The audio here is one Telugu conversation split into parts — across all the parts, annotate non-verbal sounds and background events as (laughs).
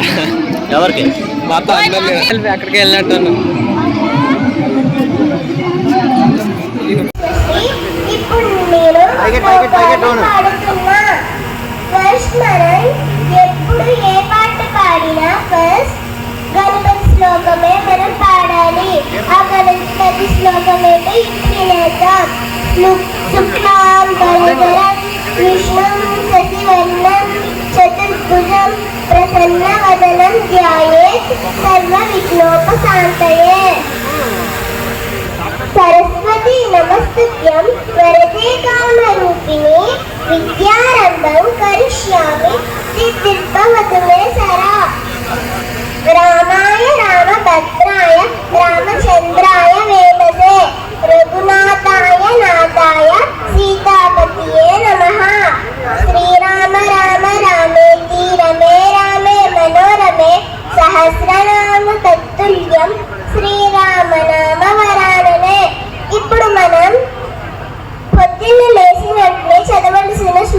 (laughs) ఎవరికి? అందరినీ. అక్కడికి వెళ్ళినట్టు ఎప్పుడు ఏ పాట పాడినా ఫస్ట్ గణపతి శ్లోకమే మనం పాడాలి. ఆ గణపతి శ్లోకం ఏంటో ఇప్పుడు శుక్లాం వరదరం విష్ణుం శశివర్ణం చతుర్భుజం ప్రసన్న వదనం ధ్యాయేత్ సర్వ విఘ్నోపశాంతయే. సరస్వతి నమస్తుభ్యం వరదే కామరూపిణి విద్యారంభం కరిష్యామి సిద్ధిర్భవతు మే సరా. రామాయ రామభద్రాయ రామచంద్రాయ వేదసే రఘునాథాయ నా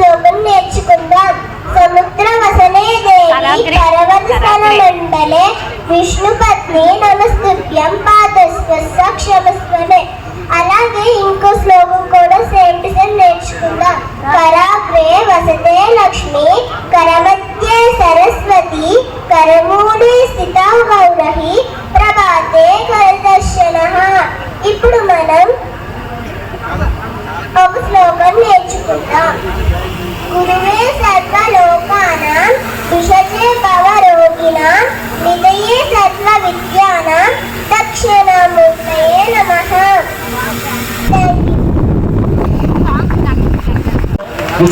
శ్లోకం నేర్చుకుందాం సముద్ర వసనే దేవి పర్వత స్థల మండలే విష్ణు పత్ని నమస్తుభ్యం పాదస్పర్శ క్షమస్వనే అలాగే ఇంకో శ్లోకం కూడా సేమ్ టు సేమ్ నేర్చుకుందాం కరాగ్రే వసతే లక్ష్మి కరమధ్యే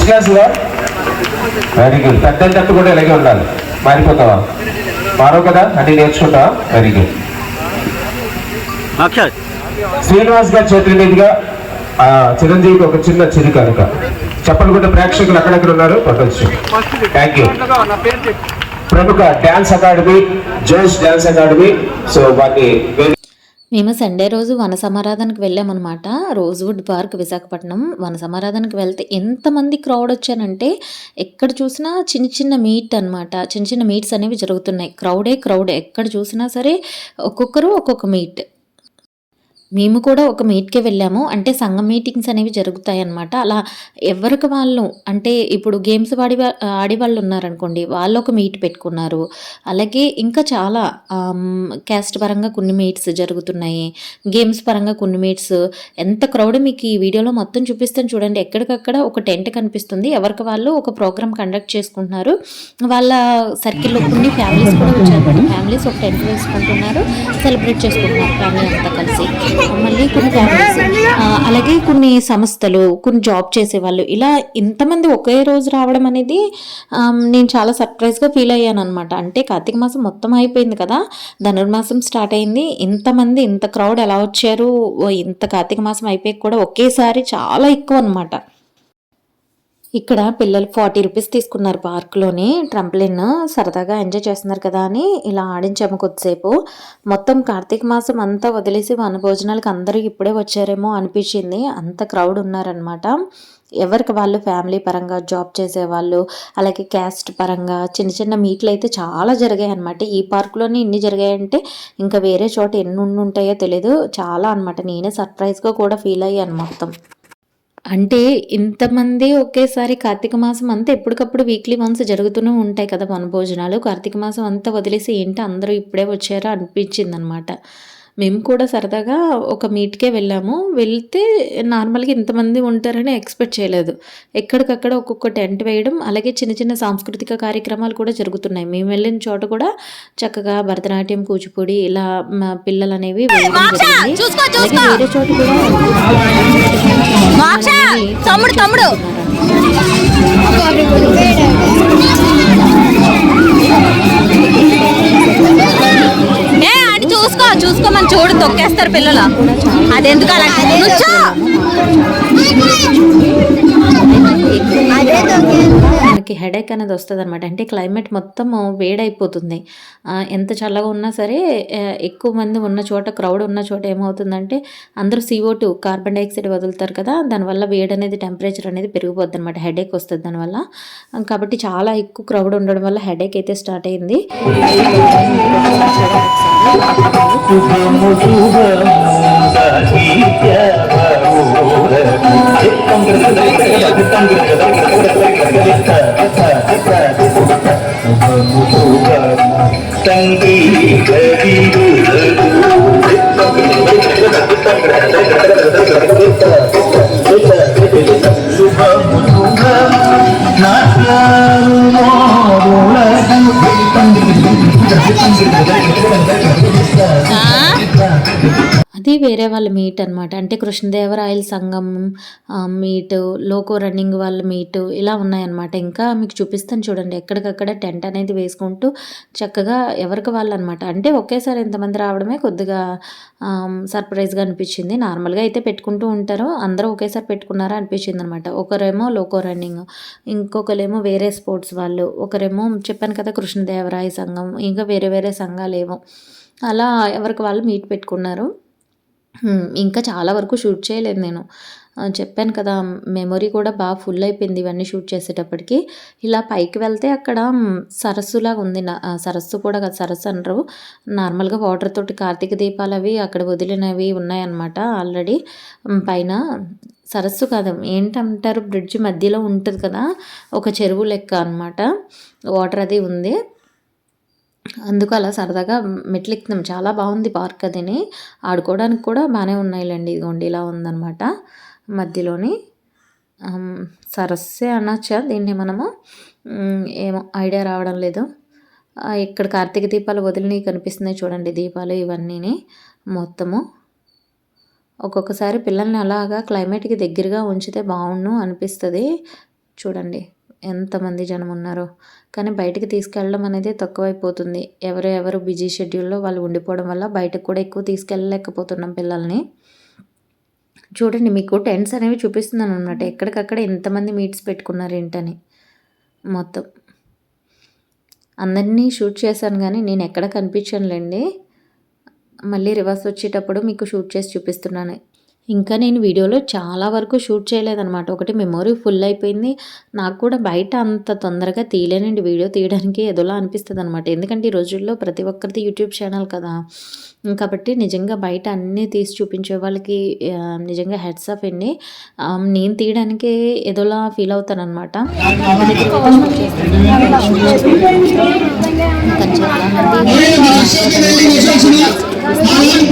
క్లాస్ వెరీ గుడ్ పెద్ద తట్టు కూడా ఇలాగే ఉండాలి. మారిపోతావా? మారవు కదా? అన్ని నేర్చుకుంటావా? వెరీ గుడ్ శ్రీనివాస్ గారి చేతుల మీదుగా ఆ, చిరంజీవికి ఒక చిన్న చిరు కనుక చెప్పలు కూడా ప్రేక్షకులు అక్కడెక్కడ ఉన్నారు. పట్టవచ్చు థ్యాంక్ యూ ప్రముఖ dance academy Josh dance academy. So వాటిని మేము సండే రోజు వన సమారాధనకు వెళ్ళామన్నమాట రోజ్వుడ్ పార్క్ విశాఖపట్నం. వన సమారాధనకు వెళ్తే ఎంతమంది క్రౌడ్ వచ్చానంటే ఎక్కడ చూసినా చిన్న చిన్న మీట్ అన్నమాట. చిన్న చిన్న మీట్స్ అనేవి జరుగుతున్నాయి. క్రౌడే క్రౌడ్. ఎక్కడ చూసినా సరే ఒక్కొక్కరు ఒక్కొక్క మీట్. మేము కూడా ఒక మీట్కే వెళ్ళాము. అంటే సంఘం మీటింగ్స్ అనేవి జరుగుతాయి అన్నమాట అలా ఎవరికి వాళ్ళు అంటే ఇప్పుడు గేమ్స్ వాడి ఆడేవాళ్ళు ఆడే వాళ్ళు ఉన్నారనుకోండి వాళ్ళు ఒక మీట్ పెట్టుకున్నారు. అలాగే ఇంకా చాలా క్యాస్ట్ పరంగా కొన్ని మీట్స్ జరుగుతున్నాయి. గేమ్స్ పరంగా కొన్ని మీట్స్ ఎంత క్రౌడ్ మీకు ఈ వీడియోలో మొత్తం చూపిస్తాను చూడండి. ఎక్కడికక్కడ ఒక టెంట్ కనిపిస్తుంది. ఎవరికి వాళ్ళు ఒక ప్రోగ్రామ్ కండక్ట్ చేసుకుంటున్నారు. వాళ్ళ సర్కిల్లో కొన్ని ఫ్యామిలీస్ కూడా వచ్చారు ఫ్యామిలీస్ ఒక టెంట్ వేసుకుంటున్నారు. సెలబ్రేట్ చేసుకుంటున్నారు ఫ్యామిలీ అంతా కలిసి. మళ్ళీ కొన్ని ఫ్యామిలీస్ అలాగే కొన్ని సంస్థలు కొన్ని జాబ్ చేసేవాళ్ళు ఇలా ఇంతమంది ఒకే రోజు రావడం అనేది నేను చాలా సర్ప్రైజ్గా ఫీల్ అయ్యాను అనమాట అంటే కార్తీక మాసం మొత్తం అయిపోయింది కదా ధనుర్మాసం స్టార్ట్ అయింది. ఇంతమంది ఇంత క్రౌడ్ ఎలా వచ్చారు? ఇంత కార్తీక మాసం అయిపోయి కూడా ఒకేసారి చాలా ఎక్కువ అనమాట ఇక్కడ పిల్లలు ఫార్టీ రూపీస్ తీసుకున్నారు పార్క్లోని. ట్రంప్లిన్ సరదాగా ఎంజాయ్ చేస్తున్నారు కదా అని ఇలా ఆడించాము కొద్దిసేపు. మొత్తం కార్తీక మాసం అంతా వదిలేసి వన భోజనాలకు అందరూ ఇప్పుడే వచ్చారేమో అనిపించింది. అంత క్రౌడ్ ఉన్నారనమాట ఎవరికి వాళ్ళు ఫ్యామిలీ పరంగా జాబ్ చేసేవాళ్ళు అలాగే క్యాస్ట్ పరంగా చిన్న చిన్న మీట్లు అయితే చాలా జరిగాయి అనమాట ఈ పార్కులోనే ఇన్ని జరిగాయంటే ఇంకా వేరే చోట ఎన్ని ఉంటాయో తెలియదు చాలా అనమాట నేనే సర్ప్రైజ్గా కూడా ఫీల్ అయ్యాను మొత్తం. అంటే ఇంతమంది ఒకేసారి కార్తీక మాసం అంతా ఎప్పటికప్పుడు వీక్లీ వన్స్ జరుగుతూనే ఉంటాయి కదా వనభోజనాలు కార్తీక మాసం అంతా వదిలేసి ఏంటి అందరూ ఇప్పుడే వచ్చారో అనిపించింది అనమాట మేము కూడా సరదాగా ఒక మీట్కే వెళ్ళాము. వెళ్తే నార్మల్గా ఇంతమంది ఉంటారని ఎక్స్పెక్ట్ చేయలేదు. ఎక్కడికక్కడ ఒక్కొక్క టెంట్ వేయడం అలాగే చిన్న చిన్న సాంస్కృతిక కార్యక్రమాలు కూడా జరుగుతున్నాయి. మేము వెళ్ళిన చోట కూడా చక్కగా భరతనాట్యం కూచిపూడి ఇలా మా పిల్లలు అనేవి వేయడం జరిగింది. అలాగే వేరే చోట కూడా తమ్ముడు తమ్ముడు! చూసుకోమని చూడు తొక్కేస్తారు పిల్లలు. అదెందుకు అలా? మనకి హెడేక్ అనేది వస్తుంది అనమాట అంటే క్లైమేట్ మొత్తం వేడైపోతుంది. ఎంత చల్లగా ఉన్నా సరే ఎక్కువ మంది ఉన్న చోట క్రౌడ్ ఉన్న చోట ఏమవుతుందంటే అందరూ సిఓ టూ కార్బన్ డైఆక్సైడ్ వదులుతారు కదా దానివల్ల వేడి అనేది టెంపరేచర్ అనేది పెరిగిపోద్ది అనమాట హెడేక్ వస్తుంది దానివల్ల. కాబట్టి చాలా ఎక్కువ క్రౌడ్ ఉండడం వల్ల హెడేక్ అయితే స్టార్ట్ అయింది. (laughs) தங்கி நாட்டாருமோ உலகம் தங்கி தங்கி ఇది వేరే వాళ్ళ మీట్ అనమాట అంటే కృష్ణదేవరాయల సంఘం మీట్ లోకో రన్నింగ్ వాళ్ళ మీట్ ఇలా ఉన్నాయన్నమాట. ఇంకా మీకు చూపిస్తాను చూడండి. ఎక్కడికక్కడ టెంట్ అనేది వేసుకుంటూ చక్కగా ఎవరికి వాళ్ళు అనమాట అంటే ఒకేసారి ఇంతమంది రావడమే కొద్దిగా సర్ప్రైజ్గా అనిపించింది. నార్మల్గా అయితే పెట్టుకుంటూ ఉంటారు. అందరూ ఒకేసారి పెట్టుకున్నారా అనిపించింది అనమాట ఒకరేమో లోకో రన్నింగ్ ఇంకొకరేమో వేరే స్పోర్ట్స్ వాళ్ళు. ఒకరేమో చెప్పాను కదా కృష్ణదేవరాయ సంఘం. ఇంకా వేరే వేరే సంఘాలు ఏమో అలా ఎవరికి వాళ్ళు మీట్ పెట్టుకున్నారు. ఇంకా చాలా వరకు షూట్ చేయలేదు నేను. చెప్పాను కదా! మెమొరీ కూడా బాగా ఫుల్ అయిపోయింది ఇవన్నీ షూట్ చేసేటప్పటికి. ఇలా పైకి వెళ్తే అక్కడ సరస్సులాగా ఉంది. న సరస్సు కూడా కదా సరస్సు అనరు. నార్మల్‌గా వాటర్ తోటి కార్తీక దీపాలు అవి అక్కడ వదిలినవి ఉన్నాయన్నమాట ఆల్రెడీ. పైన సరస్సు కాదు ఏంటంటారు బ్రిడ్జ్ మధ్యలో ఉంటుంది కదా! ఒక చెరువు లెక్క అనమాట. వాటర్ అది ఉంది. అందుకు అలా సరదాగా మెట్లెక్కుతాం చాలా బాగుంది పార్క్ అదిని. ఆడుకోవడానికి కూడా బాగానే ఉన్నాయిలేండి ఇదిగోండి ఇలా ఉందనమాట మధ్యలోని. సరస్సే అనొచ్చా దీన్ని మనము? ఏమో ఐడియా రావడం లేదు. ఇక్కడ కార్తీక దీపాలు వదిలిని కనిపిస్తున్నాయి చూడండి దీపాలు ఇవన్నీని మొత్తము. ఒక్కొక్కసారి పిల్లల్ని అలాగా క్లైమేట్‌కి దగ్గరగా ఉంచితే బాగుండు అనిపిస్తుంది చూడండి ఎంతమంది జనం ఉన్నారో. కానీ బయటికి తీసుకెళ్ళడం అనేది తక్కువైపోతుంది. ఎవరు ఎవరు బిజీ షెడ్యూల్‌లో వాళ్ళు ఉండిపోవడం వల్ల బయటకు కూడా ఎక్కువ తీసుకెళ్ళలేకపోతున్నాం పిల్లల్ని. చూడండి మీకు టెంట్స్ అనేవి చూపిస్తున్నాను అనమాట ఎక్కడికక్కడ ఎంతమంది మీట్స్ పెట్టుకున్నారు ఏంటని. మొత్తం. అందరిని షూట్ చేశాను కానీ నేను ఎక్కడ కనిపించనులెండి. మళ్ళీ రివర్స్ వచ్చేటప్పుడు మీకు షూట్ చేసి చూపిస్తున్నాను. ఇంకా నేను వీడియోలో చాలా వరకు షూట్ చేయలేదనమాట. ఒకటి మెమరీ ఫుల్ అయిపోయింది. నాకు కూడా బయట అంత తొందరగా తీయలేనండి వీడియో తీయడానికి ఏదోలా అనిపిస్తదనమాట. ఎందుకంటే ఈ రోజుల్లో ప్రతి ఒక్కరిది యూట్యూబ్ ఛానల్ కదా! కాబట్టి నిజంగా బయట అన్నీ తీసి చూపించే వాళ్ళకి నిజంగా హెడ్స్ ఆఫ్ అండి. నేను తీయడానికే ఏదోలా ఫీల్.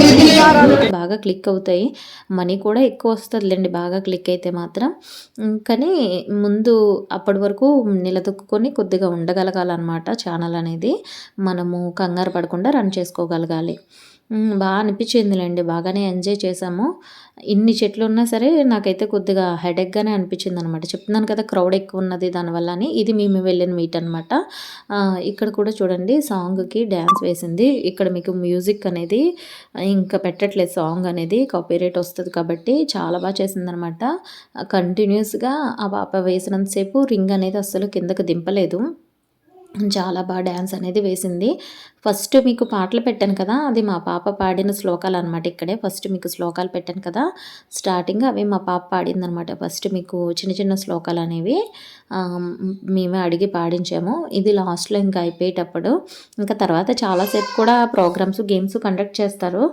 కానీ చాలామంది బాగా క్లిక్ అవుతాయి. మనీ కూడా ఎక్కువ వస్తుందిలేండి బాగా క్లిక్ అయితే మాత్రం. కానీ ముందు అప్పటి వరకు నిలదొక్కుకొని కొద్దిగా ఉండగలగాలన్నమాట ఛానల్ అనేది. మనము కంగారు పడకుండా రన్ చేసుకోగలగాలి. బాగా అనిపించిందిలేండి బాగానే ఎంజాయ్ చేశాము. ఇన్ని చెట్లు ఉన్నా సరే నాకైతే కొద్దిగా హెడేక్‌గానే అనిపించిందనమాట. చెప్తున్నాను కదా! క్రౌడ్ ఎక్కువ ఉన్నది దానివల్ల అని. ఇది మేము వెళ్ళిన మీట్ అనమాట. ఇక్కడ కూడా చూడండి సాంగ్‌కి డ్యాన్స్ వేసింది. ఇక్కడ మీకు మ్యూజిక్ అనేది ఇంకా పెట్టట్లేదు సాంగ్ అనేది కాపీరేట్ వస్తుంది కాబట్టి చాలా బాగా చేసిందనమాట. కంటిన్యూస్గా ఆ పాప వేసినంతసేపు రింగ్ అనేది అస్సలు కిందకి దింపలేదు. చాలా బాగా డ్యాన్స్ అనేది వేసింది. ఫస్ట్ మీకు పాటలు పెట్టాను కదా! అది మా పాప పాడిన శ్లోకాలు అనమాట ఇక్కడే. ఫస్ట్ మీకు శ్లోకాలు పెట్టాను కదా! స్టార్టింగ్ అవి మా పాప పాడిందనమాట. ఫస్ట్ మీకు చిన్న చిన్న శ్లోకాలు అనేవి మేమే అడిగి పాడించాము. ఇది లాస్ట్‌లో ఇంకా అయిపోయేటప్పుడు. ఇంకా తర్వాత చాలాసేపు కూడా ప్రోగ్రామ్స్, గేమ్స్ కండక్ట్ చేస్తారు.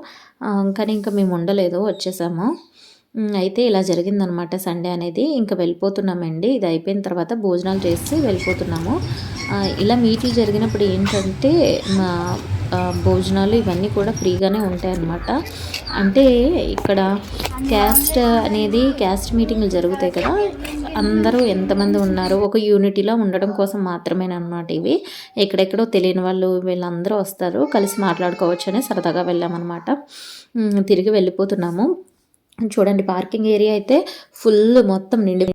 కానీ ఇంకా మేము ఉండలేదు వచ్చేసాము. అయితే ఇలా జరిగిందనమాట సండే అనేది. ఇంక వెళ్ళిపోతున్నామండి. ఇది అయిపోయిన తర్వాత భోజనాలు చేసి వెళ్ళిపోతున్నాము. ఇలా మీట్లు జరిగినప్పుడు ఏంటంటే మా భోజనాలు ఇవన్నీ కూడా ఫ్రీగానే ఉంటాయన్నమాట. అంటే ఇక్కడ క్యాస్ట్ అనేది క్యాస్ట్ మీటింగ్లు జరుగుతాయి కదా! అందరూ ఎంతమంది ఉన్నారు ఒక యూనిటీలో ఉండడం కోసం మాత్రమేనమాట ఇవి. ఎక్కడెక్కడో తెలియని వాళ్ళు వీళ్ళందరూ వస్తారు. కలిసి మాట్లాడుకోవచ్చని సరదాగా వెళ్ళామన్నమాట తిరిగి వెళ్ళిపోతున్నాము. చూడండి పార్కింగ్ ఏరియా అయితే ఫుల్ మొత్తం నిండి